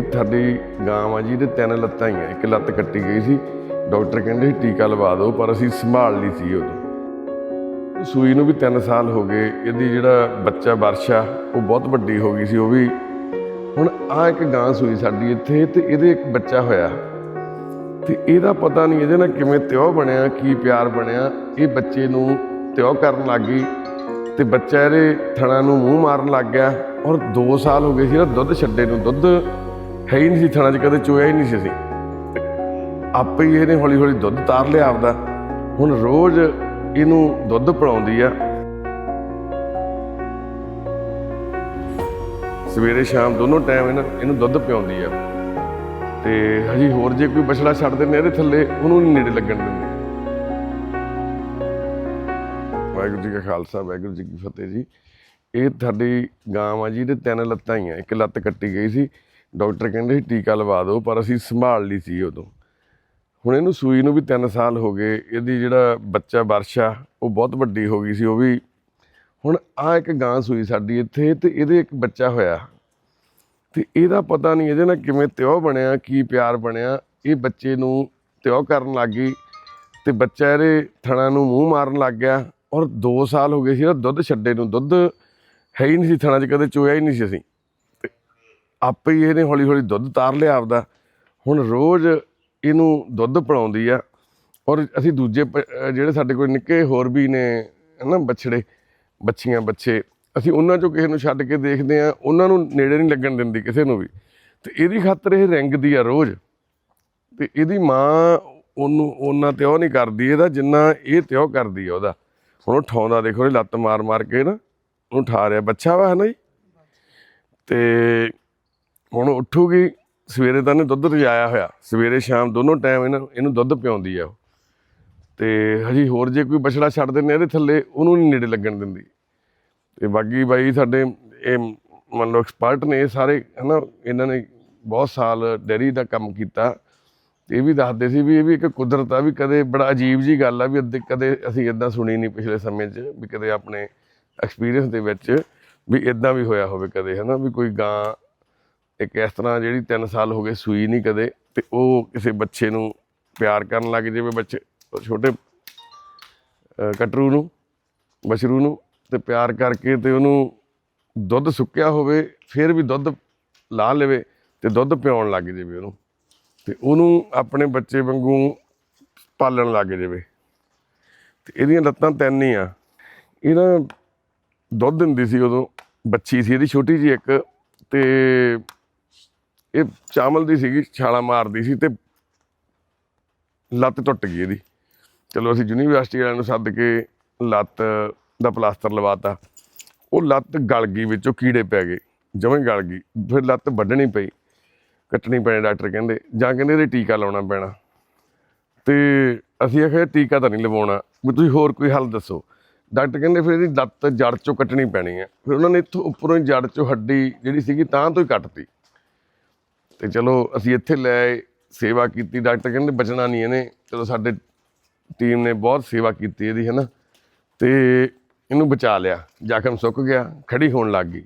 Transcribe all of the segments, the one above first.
ਇਹ ਸਾਡੀ ਗਾਂ ਆ ਜੀ, ਇਹਦੇ ਤਿੰਨ ਲੱਤਾਂ ਹੀ ਆ। ਇੱਕ ਲੱਤ ਕੱਟੀ ਗਈ ਸੀ। ਡਾਕਟਰ ਕਹਿੰਦੇ ਸੀ ਟੀਕਾ ਲਵਾ ਦਿਓ, ਪਰ ਅਸੀਂ ਸੰਭਾਲ ਲਈ ਸੀ ਉਦੋਂ। ਸੂਈ ਨੂੰ ਵੀ 3 ਸਾਲ ਹੋ ਗਏ। ਇਹਦੀ ਜਿਹੜਾ ਬੱਚਾ ਵਰਸ਼ਾ, ਉਹ ਬਹੁਤ ਵੱਡੀ ਹੋ ਗਈ ਸੀ, ਉਹ ਵੀ ਹੁਣ ਆ ਇੱਕ ਗਾਂ ਸੂਈ ਸਾਡੀ ਇੱਥੇ, ਤੇ ਇਹਦੇ ਇੱਕ ਬੱਚਾ ਹੋਇਆ। ਤੇ ਇਹਦਾ ਪਤਾ ਨਹੀਂ ਇਹਦੇ ਨਾਲ ਕਿਵੇਂ ਤਿਉ ਬਣਿਆ, ਕੀ ਪਿਆਰ ਬਣਿਆ। ਇਹ ਬੱਚੇ ਨੂੰ ਤਿਉ ਕਰਨ ਲੱਗ ਗਈ। ਤੇ ਬੱਚਾ ਇਹਦੇ ਥਣਾ ਨੂੰ ਮੂੰਹ ਮਾਰਨ ਲੱਗ ਗਿਆ। ਔਰ 2 ਸਾਲ ਹੋ ਗਏ ਸੀ ਇਹਦਾ ਦੁੱਧ ਛੱਡੇ ਨੂੰ। ਦੁੱਧ ਹੈ ਹੀ ਨਹੀਂ ਸੀ ਥਣਾ 'ਚ, ਕਦੇ ਚੋਇਆ ਹੀ ਨਹੀਂ ਸੀ ਅਸੀਂ। ਆਪੇ ਹੀ ਇਹਨੇ ਹੌਲੀ ਹੌਲੀ ਦੁੱਧ ਤਾਰ ਲਿਆ ਆਪਦਾ। ਹੁਣ ਰੋਜ਼ ਇਹਨੂੰ ਦੁੱਧ ਪਿਲਾਉਂਦੀ ਆ। ਸਵੇਰੇ ਸ਼ਾਮ ਦੋਨੋਂ ਟਾਈਮ ਇਹਨਾਂ, ਇਹਨੂੰ ਦੁੱਧ ਪਿਆਉਂਦੀ ਆ। ਤੇ ਹਜੀ ਹੋਰ ਜੇ ਕੋਈ ਬਛੜਾ ਛੱਡ ਦਿੰਦੇ ਇਹਦੇ ਥੱਲੇ ਉਹਨੂੰ ਨਹੀਂ ਨੇੜੇ ਲੱਗਣ ਦਿੰਦੇ ਵਾਹਿਗੁਰੂ ਜੀ ਕਾ ਖਾਲਸਾ, ਵਾਹਿਗੁਰੂ ਜੀ ਕੀ ਫਤਿਹ ਜੀ। ਇਹ ਸਾਡੀ ਗਾਂ ਆ ਜੀ, ਇਹਦੇ ਤਿੰਨ ਲੱਤਾਂ ਹੀ ਆ। ਇੱਕ ਲੱਤ ਕੱਟੀ ਗਈ ਸੀ ਡਾਕਟਰ ਕਹਿੰਦੇ ਸੀ, ਟੀਕਾ ਲਵਾ ਦਿਓ, ਪਰ ਅਸੀਂ ਸੰਭਾਲ ਲਈ ਸੀ ਉਦੋਂ। ਹੁਣ ਇਹਨੂੰ ਸੂਈ ਨੂੰ ਵੀ 3 ਸਾਲ ਹੋ ਗਏ, ਇਹਦੀ ਜਿਹੜਾ ਬੱਚਾ ਵਰਸ਼ਾ, ਉਹ ਬਹੁਤ ਵੱਡੀ ਹੋ ਗਈ ਸੀ, ਉਹ ਵੀ ਹੁਣ ਆ ਇੱਕ ਗਾਂ ਸੂਈ ਸਾਡੀ ਇੱਥੇ, ਤੇ ਇਹਦੇ ਇੱਕ ਬੱਚਾ ਹੋਇਆ। ਤੇ ਇਹਦਾ ਪਤਾ ਨਹੀਂ ਇਹਦੇ ਨਾਲ ਕਿਵੇਂ ਤਿਉ ਬਣਿਆ, ਕੀ ਪਿਆਰ ਬਣਿਆ, ਇਹ ਬੱਚੇ ਨੂੰ ਤਿਉ ਕਰਨ ਲੱਗ ਗਈ, ਤੇ ਬੱਚਾ ਇਹਦੇ ਥਣਾਂ ਨੂੰ ਮੂੰਹ ਮਾਰਨ ਲੱਗ ਗਿਆ, ਔਰ 2 ਸਾਲ ਹੋ ਗਏ ਸੀ, ਇਹਦਾ ਦੁੱਧ ਛੱਡੇ ਨੂੰ, ਦੁੱਧ ਹੈ ਹੀ ਨਹੀਂ ਸੀ, ਥਣਾਂ 'ਚ ਕਦੇ ਚੋਇਆ ਹੀ ਨਹੀਂ ਸੀ ਅਸੀਂ। ਆਪੇ ਹੀ ਇਹਨੇ ਹੌਲੀ ਹੌਲੀ ਦੁੱਧ ਤਾਰ ਲਿਆ ਆਪਦਾ। ਹੁਣ ਰੋਜ਼ ਇਹਨੂੰ ਦੁੱਧ ਪਿਲਾਉਂਦੀ ਆ ਔਰ ਅਸੀਂ ਦੂਜੇ ਪ- ਜਿਹੜੇ ਸਾਡੇ ਕੋਲ ਨਿੱਕੇ ਹੋਰ ਵੀ ਨੇ, ਹਨਾ, ਬੱਛੜੇ ਬੱਚੀਆਂ ਬੱਚੇ, ਅਸੀਂ ਉਹਨਾਂ ਚੋਂ ਕਿਸੇ ਨੂੰ ਛੱਡ ਕੇ ਦੇਖਦੇ ਆ, ਉਹਨਾਂ ਨੂੰ ਨੇੜੇ ਨਹੀਂ ਲੱਗਣ ਦਿੰਦੀ ਕਿਸੇ ਨੂੰ ਵੀ। ਤੇ ਇਹਦੀ ਖਾਤਰ ਇਹ ਰਿੰਗਦੀ ਆ ਰੋਜ਼। ਤੇ ਇਹਦੀ ਮਾਂ ਉਹਨੂੰ, ਉਹਨਾਂ ਤੇ ਉਹ ਨਹੀਂ ਕਰਦੀ, ਇਹਦਾ ਜਿੰਨਾ ਇਹ ਤਿਉ ਕਰਦੀ ਆ ਉਹਦਾ। ਹੁਣ ਉਹ ਠਾਉਂਦਾ ਦੇਖੋ ਇਹ ਲੱਤ ਮਾਰ ਮਾਰ ਕੇ ਨਾ ਉਹਨੂੰ ਠਾ ਰਿਹਾ। ਬੱਚਾ ਵਾ ਹੈ ਨਾ ਜੀ? ਤੇ ਹੁਣ ਉੱਠੂਗੀ, ਸਵੇਰੇ ਤਾਂ ਇਹਨੇ ਦੁੱਧ ਰਜਾਇਆ ਹੋਇਆ। ਸਵੇਰੇ ਸ਼ਾਮ ਦੋਨੋਂ ਟਾਈਮ ਇਹਨਾਂ ਇਹਨੂੰ ਦੁੱਧ ਪਿਆਉਂਦੀ ਆ ਉਹ। ਤੇ ਹਜੀ ਹੋਰ ਜੇ ਕੋਈ ਬਛੜਾ ਛੱਡ ਦਿੰਦੇ ਇਹਦੇ ਥੱਲੇ, ਉਹਨੂੰ ਨਹੀਂ ਨੇੜੇ ਲੱਗਣ ਦਿੰਦੀ। ਤੇ ਬਾਕੀ ਬਾਈ ਸਾਡੇ ਇਹ ਮੰਨ ਲਓ ਐਕਸਪਰਟ ਨੇ ਇਹ ਸਾਰੇ, ਹਨਾ, ਇਹਨਾਂ ਨੇ ਬਹੁਤ ਸਾਲ ਡੈਰੀ ਦਾ ਕੰਮ ਕੀਤਾ। ਤੇ ਇਹ ਵੀ ਦੱਸਦੇ ਸੀ ਵੀ ਇਹ ਵੀ ਇੱਕ ਕੁਦਰਤ ਆ, ਵੀ ਕਦੇ ਬੜਾ ਅਜੀਬ ਜੀ ਗੱਲ ਆ, ਵੀ ਅੱਧੇ ਕਦੇ ਅਸੀਂ ਇਦਾਂ ਸੁਣੀ ਨਹੀਂ ਪਿਛਲੇ ਸਮੇਂ 'ਚ, ਵੀ ਕਦੇ ਆਪਣੇ ਐਕਸਪੀਰੀਅੰਸ ਦੇ ਵਿੱਚ ਵੀ ਇਦਾਂ ਵੀ ਹੋਇਆ ਹੋਵੇ ਕਦੇ, ਹਨਾ, ਵੀ ਕੋਈ ਗਾਂ ਇੱਕ ਇਸ ਤਰ੍ਹਾਂ ਜਿਹੜੀ 3 ਸਾਲ ਹੋ ਗਏ ਸੂਈ ਨਹੀਂ ਕਦੇ ਤੇ ਉਹ ਕਿਸੇ ਬੱਚੇ ਨੂੰ ਪਿਆਰ ਕਰਨ ਲੱਗ ਜਾਵੇ ਬੱਚੇ, ਛੋਟੇ, ਅਹ, ਕਟਰੂ ਨੂੰ ਬਸ਼ਰੂ ਨੂੰ ਤੇ ਪਿਆਰ ਕਰਕੇ ਤੇ ਉਹਨੂੰ ਦੁੱਧ ਸੁੱਕਿਆ ਹੋਵੇ, ਫਿਰ ਵੀ ਦੁੱਧ ਲਾ ਲਵੇ ਤੇ ਦੁੱਧ ਪਿਆਉਣ ਲੱਗ ਜਾਵੇ ਉਹਨੂੰ ਤੇ ਉਹਨੂੰ ਆਪਣੇ ਬੱਚੇ ਵਾਂਗੂ ਪਾਲਣ ਲੱਗ ਜਾਵੇ। ਤੇ ਇਹਦੀਆਂ ਲੱਤਾਂ ਤਿੰਨ ਹੀ ਆ। ਇਹਦਾ ਦੁੱਧ ਦਿੰਦੀ ਸੀ ਉਦੋਂ, ਬੱਚੀ ਸੀ, ਇਹਦੀ ਛੋਟੀ ਜੀ ਇੱਕ ਤੇ ਇਹ ਚਾਵਲ ਦੀ ਸੀਗੀ, ਛਾਲਾ ਮਾਰਦੀ ਸੀ ਤੇ ਲੱਤ ਟੁੱਟ ਗਈ ਇਹਦੀ। ਚਲੋ ਅਸੀਂ ਯੂਨੀਵਰਸਿਟੀ ਵਾਲਿਆਂ ਨੂੰ ਸੱਦ ਕੇ ਲੱਤ ਦਾ ਪਲਾਸਟਰ ਲਵਾਤਾ। ਉਹ ਲੱਤ ਗਲ ਗਈ ਵਿੱਚੋਂ, ਕੀੜੇ ਪੈ ਗਏ ਜਮਾਂ ਹੀ ਗਲ ਗਈ। ਫਿਰ ਲੱਤ ਵੱਢਣੀ ਪਈ, ਕੱਟਣੀ ਪੈਣੀ ਡਾਕਟਰ ਕਹਿੰਦੇ, ਜਾਂ ਕਹਿੰਦੇ ਇਹਦੇ ਟੀਕਾ ਲਾਉਣਾ ਪੈਣਾ। ਤੇ ਅਸੀਂ ਆਖਿਆ ਟੀਕਾ ਤਾਂ ਨਹੀਂ ਲਵਾਉਣਾ, ਵੀ ਤੁਸੀਂ ਹੋਰ ਕੋਈ ਹੱਲ ਦੱਸੋ। ਡਾਕਟਰ ਕਹਿੰਦੇ ਫਿਰ ਇਹਦੀ ਲੱਤ ਜੜ ਚੋਂ ਕੱਟਣੀ ਪੈਣੀ ਹੈ। ਫਿਰ ਉਹਨਾਂ ਨੇ ਇੱਥੋਂ ਉੱਪਰੋਂ ਹੀ ਜੜ ਚੋਂ ਹੱਡੀ ਜਿਹੜੀ ਸੀਗੀ, ਤਾਂ ਤੋਂ ਹੀ ਕੱਟਤੀ। ਤੇ ਚਲੋ ਅਸੀਂ ਇੱਥੇ ਲੈ ਸੇਵਾ ਕੀਤੀ, ਡਾਕਟਰ ਕਹਿੰਦੇ ਬਚਣਾ ਨਹੀਂ ਇਹਨੇ। ਚਲੋ ਸਾਡੇ ਟੀਮ ਨੇ ਬਹੁਤ ਸੇਵਾ ਕੀਤੀ ਇਹਦੀ ਹੈ ਨਾ ਤੇ ਇਹਨੂੰ ਬਚਾ ਲਿਆ, ਜ਼ਖਮ ਸੁੱਕ ਗਿਆ ਖੜੀ ਹੋਣ ਲੱਗ ਗਈ।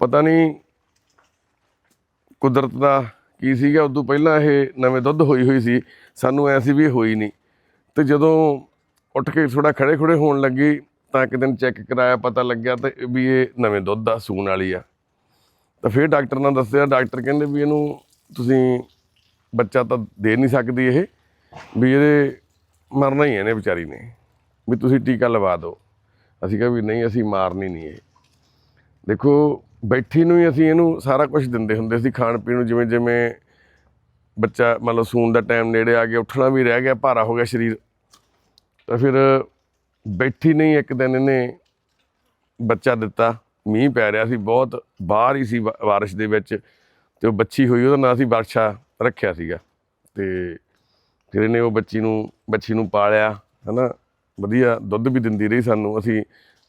ਪਤਾ ਨਹੀਂ ਕੁਦਰਤ ਦਾ ਕੀ ਸੀਗਾ, ਉਦੋਂ ਪਹਿਲਾਂ ਇਹ ਨਵੇਂ ਦੁੱਧ ਹੋਈ ਹੋਈ ਸੀ, ਸਾਨੂੰ ਐ ਸੀ ਵੀ ਇਹ ਹੋਈ ਨਹੀਂ। ਤੇ ਜਦੋਂ ਉੱਠ ਕੇ ਥੋੜਾ ਖੜੇ ਖੜੇ ਹੋਣ ਲੱਗੀ, ਤਾਂ ਇੱਕ ਦਿਨ ਚੈੱਕ ਕਰਾਇਆ, ਪਤਾ ਲੱਗਿਆ ਤੇ ਵੀ ਇਹ ਨਵੇਂ ਦੁੱਧ ਦਾ ਸੂਣ ਵਾਲੀ ਆ। ਤਾਂ ਫਿਰ ਡਾਕਟਰ ਨਾਲ ਦੱਸਿਆ, ਡਾਕਟਰ ਕਹਿੰਦੇ ਵੀ ਇਹਨੂੰ ਤੁਸੀਂ ਬੱਚਾ ਤਾਂ ਦੇ ਨਹੀਂ ਸਕਦੀ ਇਹ, ਵੀ ਇਹਦੇ ਮਰਨਾ ਹੀ ਹੈ ਇਹਨੇ ਵਿਚਾਰੀ ਨੇ, ਵੀ ਤੁਸੀਂ ਟੀਕਾ ਲਵਾ ਦਿਓ। ਅਸੀਂ ਕਿਹਾ ਵੀ ਨਹੀਂ, ਅਸੀਂ ਮਾਰਨੀ ਨਹੀਂ ਇਹ। ਦੇਖੋ, ਬੈਠੀ ਨੂੰ ਹੀ ਅਸੀਂ ਇਹਨੂੰ ਸਾਰਾ ਕੁਝ ਦਿੰਦੇ ਹੁੰਦੇ ਸੀ ਖਾਣ ਪੀਣ ਨੂੰ, ਜਿਵੇਂ ਜਿਵੇਂ ਬੱਚਾ ਮੰਨ ਲਓ ਸੂਣ ਦਾ ਟਾਈਮ ਨੇੜੇ ਆ ਗਿਆ, ਉੱਠਣਾ ਵੀ ਰਹਿ ਗਿਆ, ਭਾਰਾ ਹੋ ਗਿਆ ਸਰੀਰ। ਤਾਂ ਫਿਰ ਬੈਠੀ ਨਹੀਂ ਇੱਕ ਦਿਨ ਇਹਨੇ ਬੱਚਾ ਦਿੱਤਾ। ਮੀਂਹ ਪੈ ਰਿਹਾ ਸੀ, ਬਹੁਤ ਬਾਹਰ ਹੀ ਸੀ ਬ- ਦੇ ਵਿੱਚ ਤੇ ਉਹ ਬੱਚੀ ਹੋਈ, ਉਹਦਾ ਨਾਂ ਸੀ ਵਰਸ਼ਾ ਰੱਖਿਆ ਸੀਗਾ ਤੇ ਫਿਰ ਇਹਨੇ ਉਹ ਬੱਚੀ ਨੂੰ ਬੱਚੀ ਨੂੰ ਪਾਲਿਆ, ਹਨਾ, ਵਧੀਆ ਦੁੱਧ ਵੀ ਦਿੰਦੀ ਰਹੀ ਸਾਨੂੰ, ਅਸੀਂ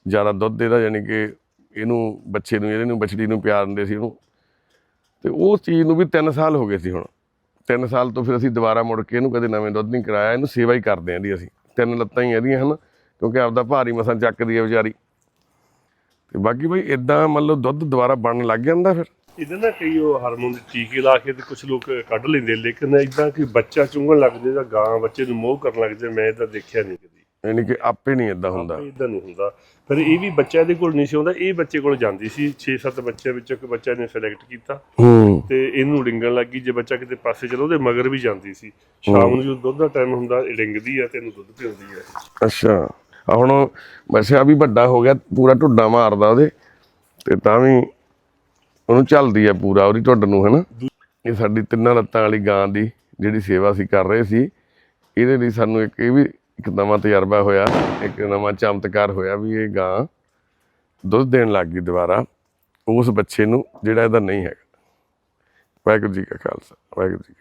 ਜ਼ਿਆਦਾ ਦੁੱਧ ਇਹਦਾ ਯਾਨੀ ਕਿ ਇਹਨੂੰ ਬੱਚੇ ਨੂੰ ਇਹਦੇ ਨੂੰ ਬਛੜੀ ਨੂੰ ਪਿਆਰ ਦਿੰਦੇ ਸੀ ਉਹਨੂੰ। ਤੇ ਉਹ ਚੀਜ਼ ਨੂੰ ਵੀ 3 ਸਾਲ ਹੋ ਗਏ ਸੀ ਹੁਣ 3 ਸਾਲ ਤੋਂ ਫਿਰ ਅਸੀਂ ਦੁਬਾਰਾ ਮੁੜ ਕੇ ਇਹਨੂੰ ਕਦੇ ਨਵੇਂ ਦੁੱਧ ਨਹੀਂ ਕਰਾਇਆ, ਇਹਨੂੰ ਸੇਵਾ ਹੀ ਕਰਦੇ ਆਂ ਦੀ ਅਸੀਂ, ਤਿੰਨ ਲੱਤਾਂ ਹੀ ਇਹਦੀਆਂ ਹਨ, ਕਿਉਂਕਿ ਆਪਦਾ ਭਾਰੀ ਮਸਾਂ ਚੱਕਦੀ ਹੈ ਵਿਚਾਰੀ। ਤੇ ਬਾਕੀ ਬਈ ਇਦਾਂ ਮੰਨ ਲਓ ਦੁੱਧ ਦੁਬਾਰਾ ਬਣਨ ਲੱਗ ਜਾਂਦਾ ਫਿਰ। ਇਹਦੇ ਨਾਲ ਕਈ ਉਹ ਹਾਰਮੋਨ ਦੇ ਟੀਕੇ ਲਾ ਕੇ ਤੇ ਕੁਝ ਲੋਕ ਕੱਢ ਲੈਂਦੇ ਲੇਕਿਨ ਇਦਾਂ ਕਿ ਬੱਚਾ ਚੁੰਗਣ ਲੱਗ ਜਾਏ ਜਾਂ ਗਾਂ ਬੱਚੇ ਨੂੰ ਮੋਹ ਕਰਨ ਲੱਗ ਜਾਏ ਮੈਂ ਤਾਂ ਦੇਖਿਆ ਨਹੀਂ ਕਦੀ। ਯਾਨੀ ਕਿ ਆਪੇ ਨਹੀਂ ਇਦਾਂ ਹੁੰਦਾ। ਇਦਾਂ ਨਹੀਂ ਹੁੰਦਾ। ਫਿਰ ਇਹ ਵੀ ਬੱਚਾ ਇਹਦੇ ਕੋਲ ਨਹੀਂ ਸੀ ਆਉਂਦਾ ਇਹ ਬੱਚੇ ਕੋਲ ਜਾਂਦੀ ਸੀ। 6-7 ਬੱਚਿਆਂ ਵਿੱਚੋਂ ਇੱਕ ਬੱਚਾ ਨੇ ਸਿਲੈਕਟ ਕੀਤਾ। ਤੇ ਇਹਨੂੰ ਡਿੰਗਣ ਲੱਗੀ ਜੇ ਬੱਚਾ ਕਿਤੇ ਪਾਸੇ ਚਲੋ ਉਹਦੇ ਮਗਰ ਵੀ ਜਾਂਦੀ ਸੀ। ਸ਼ਾਮ ਨੂੰ ਜਦੋਂ ਦੁੱਧ ਦਾ ਟਾਈਮ ਹੁੰਦਾ ਇਹ ਡਿੰਗਦੀ ਆ ਤੇ ਇਹਨੂੰ ਦੁੱਧ ਪਿਉਂਦੀ ਆ। ਅੱਛਾ। ਹੁਣ ਵੈਸੇ ਆ ਵੀ ਵੱਡਾ ਹੋ ਗਿਆ, ਪੂਰਾ ਢੁੱਡਾ ਮਾਰਦਾ ਉਹਦੇ, ਤੇ ਤਾਂ ਵੀ ਉਹਨੂੰ ਚੱਲਦੀ ਆ ਪੂਰਾ ਉਹਦੀ ਢੁੱਡ ਨੂੰ, ਹੈਨਾ? ਇਹ ਸਾਡੀ ਤਿੰਨਾਂ ਲੱਤਾਂ ਵਾਲੀ ਗਾਂ ਦੀ ਜਿਹੜੀ ਸੇਵਾ ਅਸੀਂ ਕਰ ਰਹੇ ਸੀ, ਇਹਦੇ ਲਈ ਸਾਨੂੰ ਇੱਕ ਇਹ ਵੀ ਇੱਕ ਨਵਾਂ ਤਜਰਬਾ ਹੋਇਆ, ਇੱਕ ਨਵਾਂ ਚਮਤਕਾਰ ਹੋਇਆ ਵੀ ਇਹ ਗਾਂ ਦੁੱਧ ਦੇਣ ਲੱਗ ਗਈ ਦੁਬਾਰਾ, ਉਸ ਬੱਚੇ ਨੂੰ ਜਿਹੜਾ ਇਹਦਾ ਨਹੀਂ ਹੈਗਾ। ਵਾਹਿਗੁਰੂ ਜੀ ਕਾ ਖਾਲਸਾ, ਵਾਹਿਗੁਰੂ ਜੀ